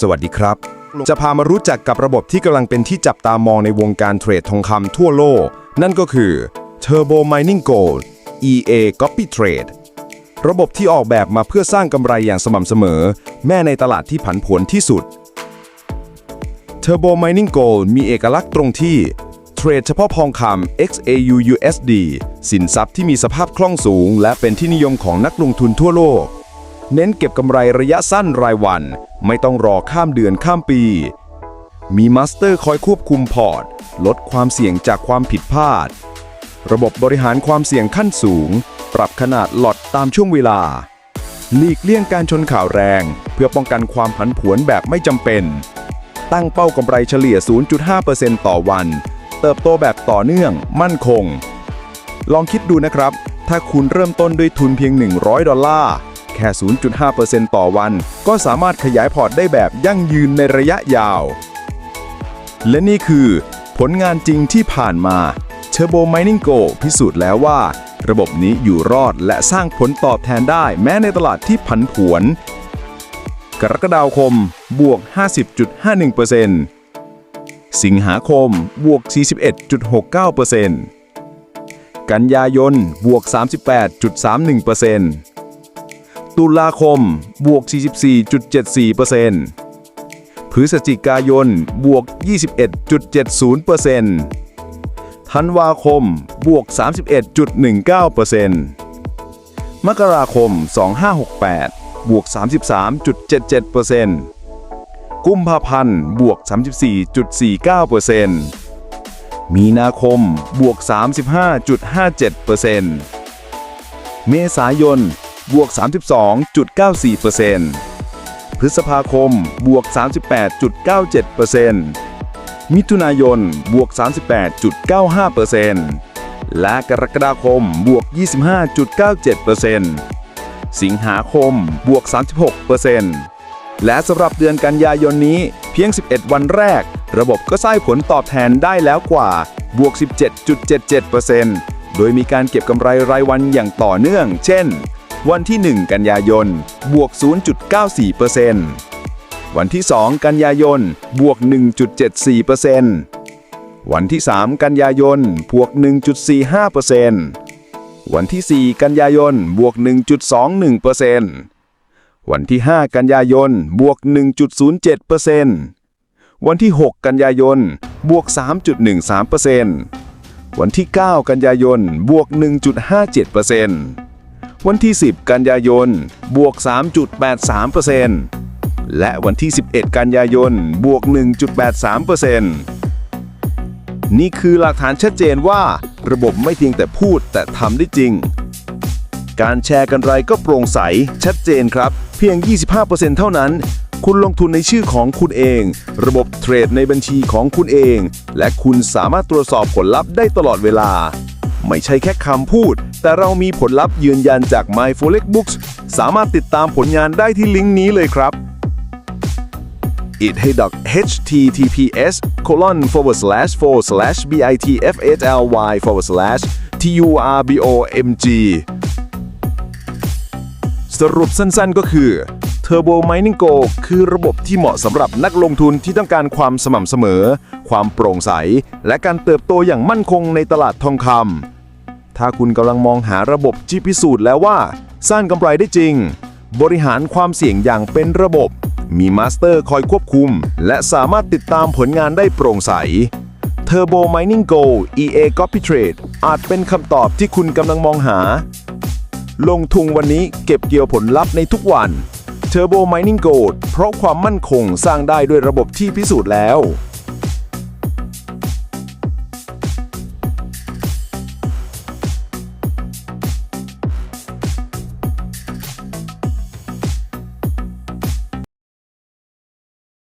สวัสดีครับ จะพามารู้จักกับระบบที่กำลังเป็นที่จับตามองในวงการเทรดทองคำทั่วโลก นั่นก็คือ Turbo Mining Gold EA Copy Trade ระบบที่ออกแบบมาเพื่อสร้างกำไรอย่างสม่ำเสมอ แม้ในตลาดที่ผันผวนที่สุด Turbo Mining Gold มีเอกลักษณ์ตรงที่เทรดเฉพาะทองคำ XAU USD สินทรัพย์ที่มีสภาพคล่องสูง และเป็นที่นิยมของนักลงทุนทั่วโลก เน้นเก็บกำไรระยะสั้นรายวัน ไม่ต้องรอข้ามเดือนข้ามปี มีมาสเตอร์คอยควบคุมพอร์ต ลดความเสี่ยงจากความผิดพลาด ระบบบริหารความเสี่ยงขั้นสูง ปรับขนาดหลอดตามช่วงเวลา หลีกเลี่ยงการชนข่าวแรง เพื่อป้องกันความผันผวนแบบไม่จำเป็น ตั้งเป้ากำไรเฉลี่ย 0.5%ต่อวัน เติบโตแบบต่อเนื่อง มั่นคง ลองคิดดูนะครับ ถ้าคุณเริ่มต้นด้วยทุนเพียง 100 ดอลลาร์ แค่ 0.5%ต่อวัน ก็สามารถขยายพอร์ตได้แบบยั่งยืนในระยะยาว และนี่คือ ผลงานจริงที่ผ่านมา Turbo Mining Go พิสูจน์แล้วว่า ระบบนี้อยู่รอดและสร้างผลตอบแทนได้แม้ในตลาดที่ผันผวน กรกฎาคม บวก 50.51%สิงหาคม บวก 41.69%กันยายน บวก 38.31% ตุลาคม บวก 44.74%พฤศจิกายน บวก 21.70%ธันวาคม บวก 31.19%มกราคม 2568 บวก 33.77%กุมภาพันธ์ บวก 34.49%มีนาคม บวก 35.57%เมษายน บวก 32.94%พฤษภาคม บวก 38.97%มิถุนายน บวก 38.95%และกรกฎาคม บวก 25.97%สิงหาคม บวก 36%และสำหรับเดือนกันยายนนี้ เพียง 11 วันแรก ระบบก็สร้างผลตอบแทนได้แล้วกว่า บวก 17.77%โดยมีการเก็บกำไรรายวันอย่างต่อเนื่อง เช่น วันที่ 1 กันยายน บวก 0.94%วันที่ 2 กันยายน บวก 1.74%วันที่ 3 กันยายน บวก 1.45%วันที่ 4 กันยายน บวก 1.21%วันที่ 5 กันยายน บวก 1.07%วันที่ 6 กันยายน บวก 3.13%วันที่ 9 กันยายน บวก 1.57% วันที่ 10 กันยายน บวก 3.83%และวันที่ 11 กันยายน บวก 1.83%นี่คือหลักฐานชัดเจนว่า ระบบไม่เพียงแต่พูดแต่ทำได้จริง การแชร์กันไรก็โปร่งใส ชัดเจนครับ เพียง 25%เท่านั้น คุณลงทุนในชื่อของคุณเอง ระบบเทรดในบัญชีของคุณเอง และคุณสามารถตรวจสอบผลลัพธ์ได้ตลอดเวลา ไม่ใช่แค่คำพูด แต่เรามีผลลัพธ์ยืนยันจาก My Forex Books สามารถติดตามผลงานได้ที่ลิงก์นี้เลยครับ it hey doc https colon forward slash forward slash bitfsly forward slash turbomg สรุปสั้นๆก็คือ Turbo Mining Go คือระบบที่เหมาะสำหรับนักลงทุนที่ต้องการความสม่ำเสมอ ความโปร่งใส และการเติบโตอย่างมั่นคงในตลาดทองคำ ถ้าคุณกำลังมองหาระบบที่พิสูจน์แล้วว่า สร้างกำไรได้จริง บริหารความเสี่ยงอย่างเป็นระบบ มีมาสเตอร์คอยควบคุม และสามารถติดตามผลงานได้โปร่งใส Turbo Mining Go EA Copy Trade อาจเป็นคำตอบที่คุณกำลังมองหา ลงทุนวันนี้เก็บเกี่ยวผลลัพธ์ในทุกวัน Turbo Mining Gold เพราะความมั่นคงสร้างได้ด้วยระบบที่พิสูจน์แล้ว